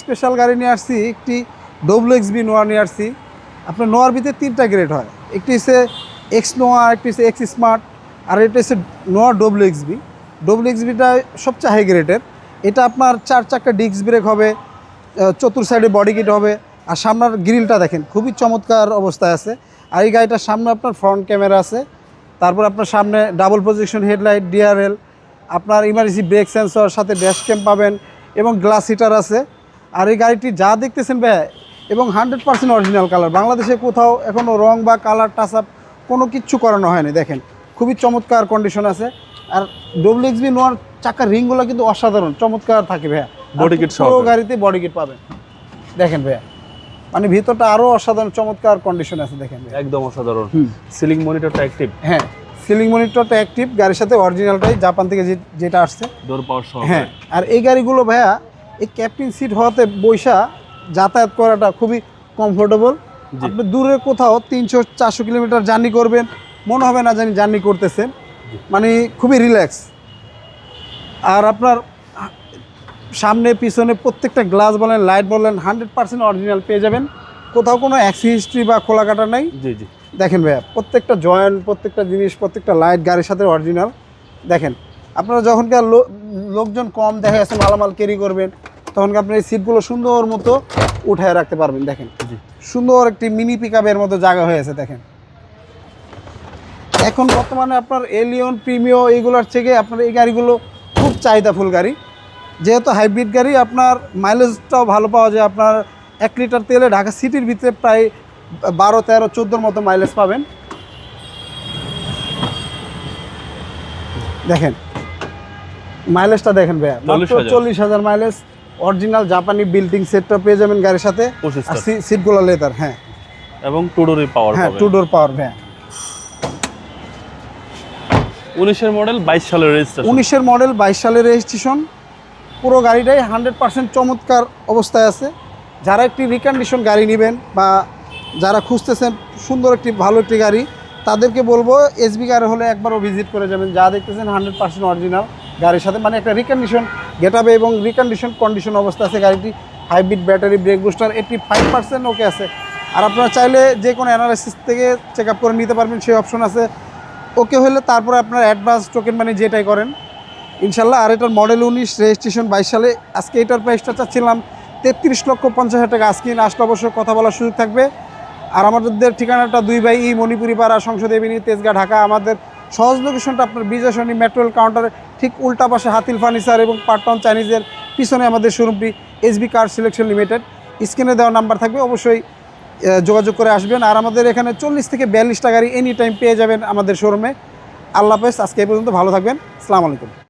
Special গাড়ি নিয়ে আসছি, একটি ডব্লিউ এক্স বি নোয়া নিয়ে আসছি। আপনার নোয়ার ভিতরে তিনটা গ্রেড হয়। একটি হচ্ছে এক্স নোয়া একটি হচ্ছে এক্স স্মার্ট আর এটা হচ্ছে Noah W X B W X beta সবচেয়ে হাই গ্রেডের এটা আপনার চার চারটা ডিস্ক ব্রেক হবে চতুর সাইডে বডি কিট হবে, আর সামনের গ্রিলটা দেখেন, খুবই চমৎকার অবস্থায় আছে। আর এই গাড়িটার সামনে আপনার ফ্রন্ট ক্যামেরা আছে। তারপর আপনার সামনে ডাবল পজিশন হেডলাইট ডিআরএল আপনার ইমার্জেন্সি ব্রেক সেন্সর সাথে ড্যাশ ক্যাম পাবেন, এবং গ্লাস হিটার আছে। আর এই গাড়িটি যা দেখতেছেন ভাই এবং হান্ড্রেড পার্সেন্ট অরিজিনাল কালার বাংলাদেশে কোথাও এখনও রং বা কালার টাচ আপ কোনো কিচ্ছু করানো হয়নি দেখেন। খুবই চমৎকার কন্ডিশন আছে। আর ডব্লিউ এক্স বি নোয়ার চাকার রিংগুলো কিন্তু অসাধারণ চমৎকার থাকে ভাইয়া। বডি kit পুরো। গাড়িতে বডি কিট পাবেন। দেখেন ভাইয়া মানে ভিতরটা আরও অসাধারণ চমৎকার কন্ডিশন আছে দেখেন একদম অসাধারণ। সিলিং মনিটরটা অ্যাক্টিভ হ্যাঁ সিলিং মনিটরটা অ্যাক্টিভ গাড়ির সাথে অরিজিনালটাই জাপান থেকে যেটা আসছে। ডোর পাওয়ার সহ হ্যাঁ আর এই গাড়িগুলো ভাইয়া এই ক্যাপ্টেন সিট হওয়াতে বৈশা যাতায়াত করাটা খুবই কমফোর্টেবল আপনি দূরে কোথাও তিনশো চারশো কিলোমিটার জার্নি করবেন মনে হবে না জানি জার্নি করতেছেন। মানে খুবই রিল্যাক্স আর আপনার সামনে পিছনে প্রত্যেকটা গ্লাস বলেন লাইট বলেন হান্ড্রেড পার্সেন্ট অরিজিনাল পেয়ে যাবেন। কোথাও কোনো অ্যাক্সি হিস্ট্রি বা খোলা কাটা নাই। জি জি। দেখেন ভাইয়া প্রত্যেকটা জয়েন্ট প্রত্যেকটা জিনিস প্রত্যেকটা লাইট গাড়ির সাথে অরিজিনাল দেখেন আপনারা যখনকার লোকজন কম দেখা যাচ্ছে মালামাল ক্যারি করবেন তখন আপনি এই সিটগুলো সুন্দর মতো উঠায় রাখতে পারবেন দেখেন। সুন্দর একটি মিনি পিক মতো জায়গা হয়েছে দেখেন। এখন বর্তমানে আপনার এলিয়ন প্রিমিও এইগুলোর থেকে আপনার এই গাড়িগুলো খুব চাহিদাফুল গাড়ি। যেহেতু হাইব্রিড গাড়ি আপনার মাইলেজটাও ভালো পাওয়া যায়। আপনার এক লিটার তেলে ঢাকা সিটির ভিতরে প্রায় বারো তেরো চোদ্দোর মতো মাইলেজ পাবেন। দেখেন মাইলেজটা দেখেন ভাইয়া চল্লিশ হাজার। মাইলেজ অরিজিনাল জাপানি বিল্ডিং সেটটা পেয়ে যাবেন গাড়ির সাথে। আর সিটগুলো লেদার হ্যাঁ। এবং টুডোরই পাওয়ার হ্যাঁ টু ডোর পাওয়ার হ্যাঁ। উনিশের মডেল বাইশ সালের রেজিস্ট্রেশন উনিশের মডেল বাইশ সালের রেজিস্ট্রেশন পুরো গাড়িটাই হান্ড্রেড পার্সেন্ট চমৎকার অবস্থায় আছে। যারা একটি রিকন্ডিশন গাড়ি নেবেন বা যারা খুঁজতেছেন সুন্দর একটি ভালো একটি গাড়ি তাদেরকে বলব এসবি গাড়ি হলে একবারও ভিজিট করে যাবেন। যা দেখতেছেন হান্ড্রেড পার্সেন্ট অরিজিনাল গাড়ির সাথে। মানে একটা রিকন্ডিশন গেটাবে এবং রিকন্ডিশন কন্ডিশন অবস্থা আছে গাড়িটি hybrid battery brake booster eighty five percent okay আছে। আর আপনারা চাইলে যে কোনো অ্যানালাইসিস থেকে চেক আপ করে নিতে পারবেন, সেই অপশন আছে। ওকে হলে তারপরে আপনার অ্যাডভান্স টোকেন মানে যেটাই করেন, ইনশাল্লাহ। আর এটার মডেল উনিশ রেজিস্ট্রেশন বাইশ সালে। আজকে এটার প্রাইসটা চাচ্ছিলাম তেত্রিশ লক্ষ পঞ্চাশ হাজার টাকা। আজকে আসলে অবশ্যই কথা বলার সুযোগ থাকবে। আর আমাদের ঠিকানাটা দুই বাই ই, মণিপুরি পাড়া সংসদ এভিনি তেজগাঁ ঢাকা। আমাদের সহজ লোকেশনটা আপনার বিজয়সনী মেট্রোল কাউন্টারের ঠিক উল্টা পাশে হাতিল ফার্নিচার এবং পার্টন চাইনিজের পিছনে আমাদের শোরুমটি এসবি কার সিলেকশন লিমিটেড স্ক্রিনে দেওয়া নাম্বার থাকবে, অবশ্যই যোগাযোগ করে আসবেন। আর আমাদের এখানে চল্লিশ থেকে বিয়াল্লিশটা গাড়ি এনি টাইম পেয়ে যাবেন আমাদের শোরুমে আল্লাহ হাফেজ, আজকে এই পর্যন্ত ভালো থাকবেন। আসসালামু আলাইকুম।